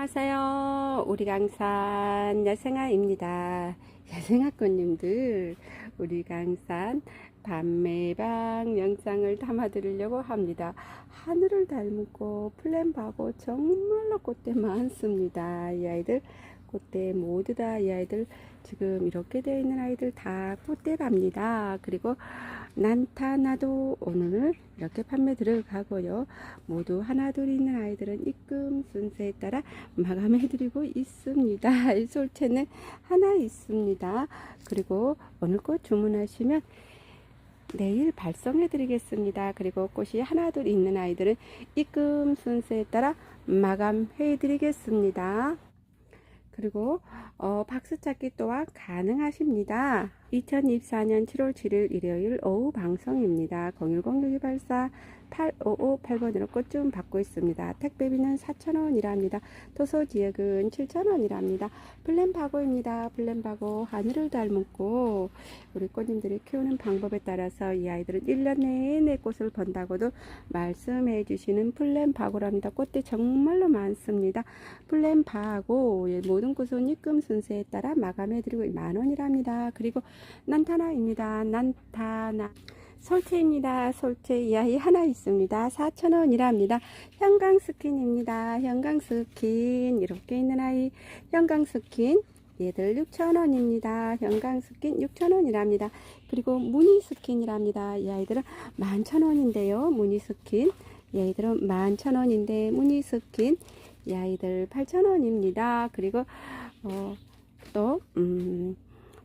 안녕하세요. 우리 강산 야생아입니다. 야생아꽃님들, 우리 강산 밤매방 영상을 담아드리려고 합니다. 하늘을 닮고 플랜바고 정말로 꽃대 많습니다. 이 아이들 꽃대 모두 다 이 아이들 지금 이렇게 되어 있는 아이들 다 꽃대랍니다. 그리고 난타나도 오늘 이렇게 판매 들어가고요. 모두 하나 둘 있는 아이들은 입금 순서에 따라 마감해 드리고 있습니다. 이 솔채는 하나 있습니다. 그리고 오늘 꽃 주문하시면 내일 발송해 드리겠습니다. 그리고 꽃이 하나 둘 있는 아이들은 입금 순서에 따라 마감해 드리겠습니다. 그리고 어, 박스 찾기 또한 가능하십니다. 2024년 7월 7일 일요일 오후 방송입니다. 010-6284 8558번으로 꽃 좀 받고 있습니다. 택배비는 4,000원이랍니다. 도서 지역은 7,000원이랍니다. 플랜바고입니다. 플랜바고 하늘을 닮았고 우리 꽃님들이 키우는 방법에 따라서 이 아이들은 1년 내내 꽃을 번다고도 말씀해 주시는 플랜바고랍니다. 꽃대 정말로 많습니다. 플랜바고 예, 모든 꽃은 입금 순서에 따라 마감해 드리고 만원이랍니다. 그리고 난타나입니다. 난타나 솔채입니다. 솔채 이 아이 하나 있습니다. 4,000원이랍니다. 형광 스킨입니다. 형광 스킨 이렇게 있는 아이 형광 스킨 얘들 6,000원입니다. 형광 스킨 6,000원이랍니다. 그리고 무늬 스킨이랍니다. 이 아이들은 11,000원인데요. 무늬 스킨 이 아이들은 11,000원인데 무늬 스킨 이 아이들 8,000원입니다. 그리고 어, 또 음,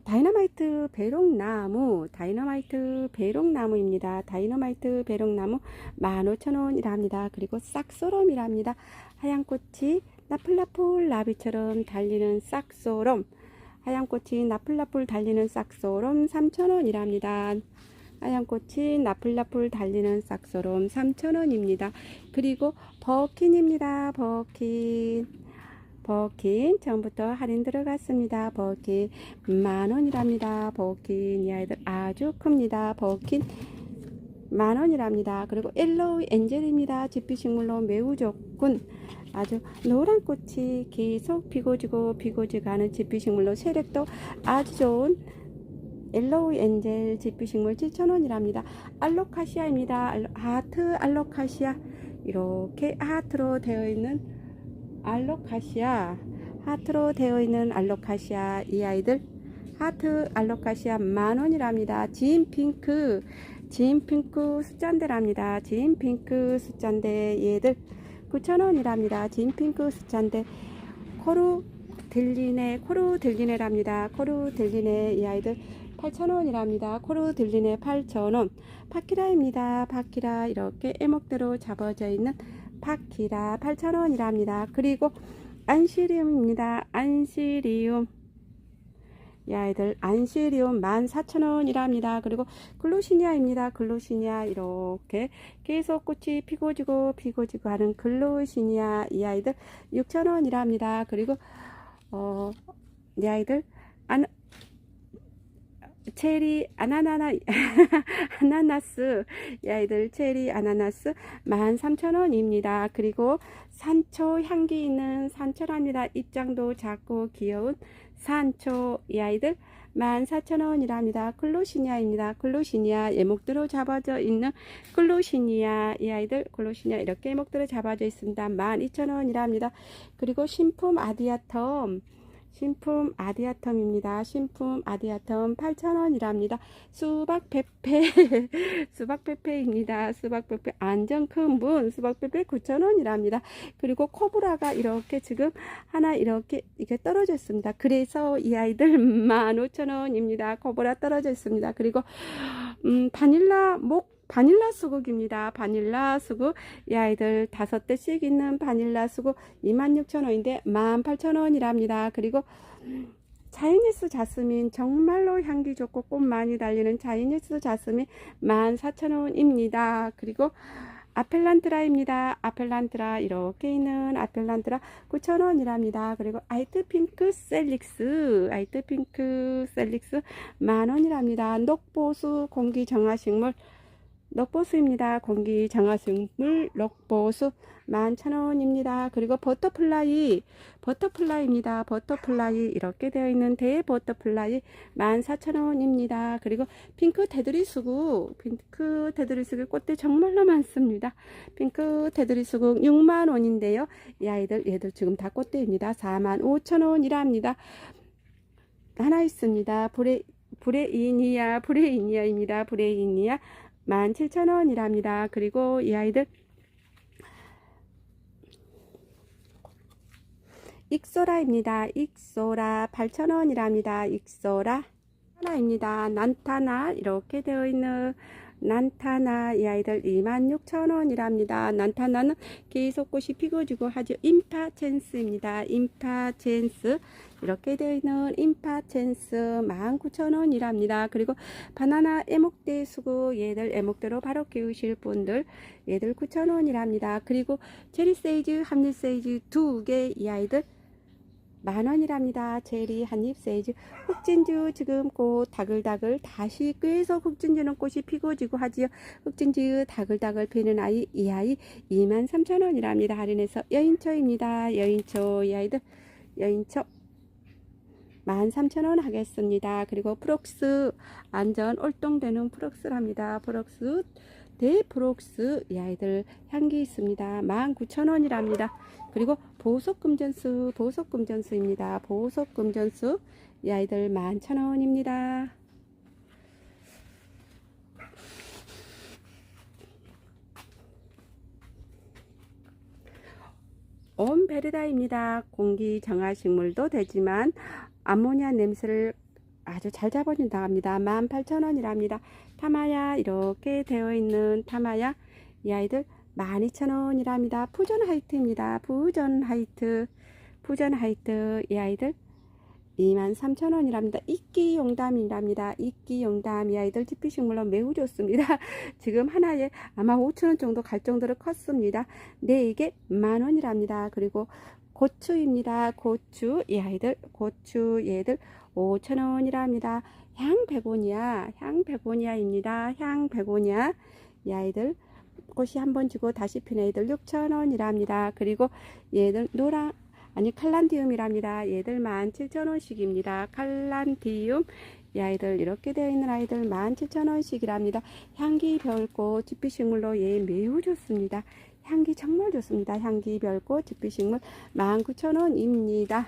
다이너마이트 배롱나무 다이너마이트 배롱나무입니다. 다이너마이트 배롱나무 15,000원이랍니다. 그리고 싹소롬이랍니다. 하얀 꽃이 나플라풀 나비처럼 달리는 싹소롬 하얀 꽃이 나플라풀 달리는 싹소롬 3,000원이랍니다. 하얀 꽃이 나플라풀 달리는 싹소롬 3,000원입니다. 그리고 버킨입니다. 버킨 버킨 처음부터 할인 들어갔습니다. 버킨 만원이랍니다. 버킨 이 아이들 아주 큽니다. 버킨 만원이랍니다. 그리고 엘로우 엔젤입니다. 집비식물로 매우 좋군. 아주 노란 꽃이 계속 피고지고 피고지가는 집비식물로 세력도 아주 좋은 엘로우 엔젤 집비식물 7,000원이랍니다. 알로카시아입니다. 알로, 하트 알로카시아 이렇게 하트로 되어 있는 알로카시아 하트로 되어 있는 알로카시아 이 아이들 하트 알로카시아 만원이랍니다. 진 핑크 진 핑크 숫잔대랍니다. 진 핑크 숫잔대 얘들 9,000원이랍니다. 진 핑크 숫잔대 코루 들리네 코루 들리네랍니다. 코루 들리네 이 아이들 8,000원이랍니다. 코루 들리네 8,000원 파키라입니다. 파키라 이렇게 에목대로 잡아져 있는 파키라 8,000원이랍니다. 그리고 안시리움입니다. 안시리움 이 아이들 안시리움 14,000원이랍니다. 그리고 글로시니아입니다. 글로시니아 이렇게 계속 꽃이 피고 지고 피고 지고 하는 글로시니아 이 아이들 6,000원이랍니다. 그리고 어, 이 아이들 안, 체리 아나나나 아나나스 이 아이들 체리 아나나스 13,000원입니다. 그리고 산초 향기 있는 산초랍니다. 입장도 작고 귀여운 산초 이 아이들 14,000원이랍니다. 클로시니아입니다. 클로시니아 예목대로 잡아져 있는 클로시니아 이 아이들 클로시니아 이렇게 예목대로 잡아져 있습니다. 12,000원이랍니다. 그리고 신품 아디아텀 신품 아디아텀입니다. 신품 아디아텀 8,000원이랍니다. 수박 페페 수박 페페입니다. 수박 페페 안전 큰 분 수박 페페 9,000원이랍니다. 그리고 코브라가 이렇게 지금 하나 이렇게 이게 떨어져 있습니다. 그래서 이 아이들 15,000원입니다. 코브라 떨어져 있습니다. 그리고 음, 바닐라 목 바닐라 수국입니다. 바닐라 수국 이 아이들 다섯 대씩 있는 바닐라 수국 26,000원인데 18,000원이랍니다. 그리고 차이니스 자스민 정말로 향기 좋고 꽃 많이 달리는 차이니스 자스민 14,000원입니다. 그리고 아펠란트라입니다. 아펠란트라 이렇게 있는 아펠란트라 9,000원이랍니다. 그리고 아이트 핑크 셀릭스 아이트 핑크 셀릭스 만원이랍니다. 녹보수 공기 정화식물 럭보수입니다. 공기 정화식물 럭보수 11,000원입니다. 그리고 버터플라이 버터플라이입니다. 버터플라이 이렇게 되어 있는 대 버터플라이 14,000원입니다. 그리고 핑크 테두리 수국 핑크 테두리 수국 꽃대 정말로 많습니다. 핑크 테두리 수국 6만원인데요. 이 아이들 얘들 지금 다 꽃대입니다. 45,000원이랍니다. 하나 있습니다. 브레 브레이니아 브레이니아입니다. 브레이니아 17,000원이랍니다. 그리고 이 아이들 익소라입니다. 익소라 8,000원이랍니다. 익소라 하나입니다. 난타나 이렇게 되어 있는 난타나 이 아이들 26,000원이랍니다. 난타나는 계속 꽃이 피고지고 하죠. 임파첸스입니다. 임파첸스 이렇게 되어 있는 임파첸스 19,000원이랍니다. 그리고 바나나 애목대 수국 얘들 애목대로 바로 키우실 분들 얘들 9,000원이랍니다. 그리고 체리 세이즈, 합립 세이즈 두 개 이 아이들 만원이랍니다. 체리 한입 세이즈 흑진주 지금 꽃 다글다글 다시 꿰서 흑진주는 꽃이 피고 지고 하지요. 흑진주 다글다글 피는 아이 이 아이 23,000원이랍니다. 할인해서 여인초입니다. 여인초 이 아이들 여인초 13,000원 하겠습니다. 그리고 프록스 안전 올동되는 프록스랍니다. 프록스 대프록스 이 아이들 향기 있습니다. 19,000원이랍니다. 그리고 보석금전수 보석금전수입니다. 보석금전수 이 아이들 11,000원입니다. 온베르다입니다. 공기 정화식물도 되지만 암모니아 냄새를 아주 잘 잡아준다 합니다. 18,000원이랍니다. 타마야 이렇게 되어 있는 타마야 이 아이들 12,000원이랍니다. 푸전 하이트입니다. 푸전 하이트 푸전 하이트 이 아이들 23,000원이랍니다. 이끼 용담이랍니다. 이끼 용담 이 아이들 지피식물로 매우 좋습니다. 지금 하나에 아마 5,000원 정도 갈 정도로 컸습니다. 4개 만원이랍니다. 그리고 고추입니다. 고추 이 아이들 고추 얘들 5,000원이랍니다. 향 베고니아 향 베고니아입니다. 향 베고니아 이 아이들 꽃이 한 번 지고 다시 핀 애들 6,000원이랍니다. 그리고 얘들 노랑 아니 칼란디움이랍니다. 얘들 17,000원씩입니다. 칼란디움 이 아이들 이렇게 되어 있는 아이들 17,000원씩이랍니다. 향기 별꽃 지피식물로 얘 매우 좋습니다. 향기 정말 좋습니다. 향기 별꽃 지피식물 19,000원입니다.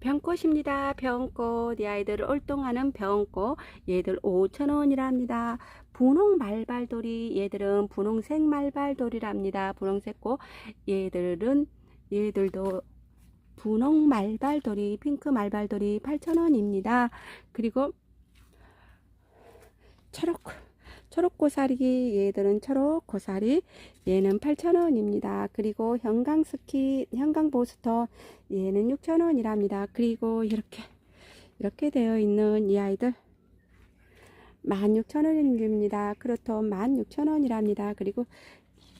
병꽃입니다. 병꽃. 이 아이들을 올동하는 병꽃. 얘들 5,000원이랍니다. 분홍 말발돌이. 얘들은 분홍색 말발돌이랍니다. 분홍색 꽃. 얘들은 얘들도 분홍 말발돌이, 핑크 말발돌이 8,000원입니다. 그리고 초록 초록고사리 얘들은 초록고사리 얘는 8,000원입니다. 그리고 형광스키 형광보스터 얘는 6,000원이랍니다. 그리고 이렇게 이렇게 되어 있는 이 아이들 16,000원입니다. 크로톤 16,000원이랍니다. 그리고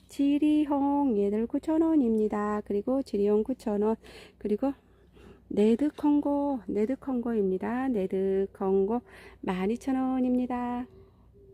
지리홍 얘들 9,000원입니다. 그리고 지리홍 9,000원 그리고 네드콩고 네드콩고입니다. 네드콩고 12,000원입니다.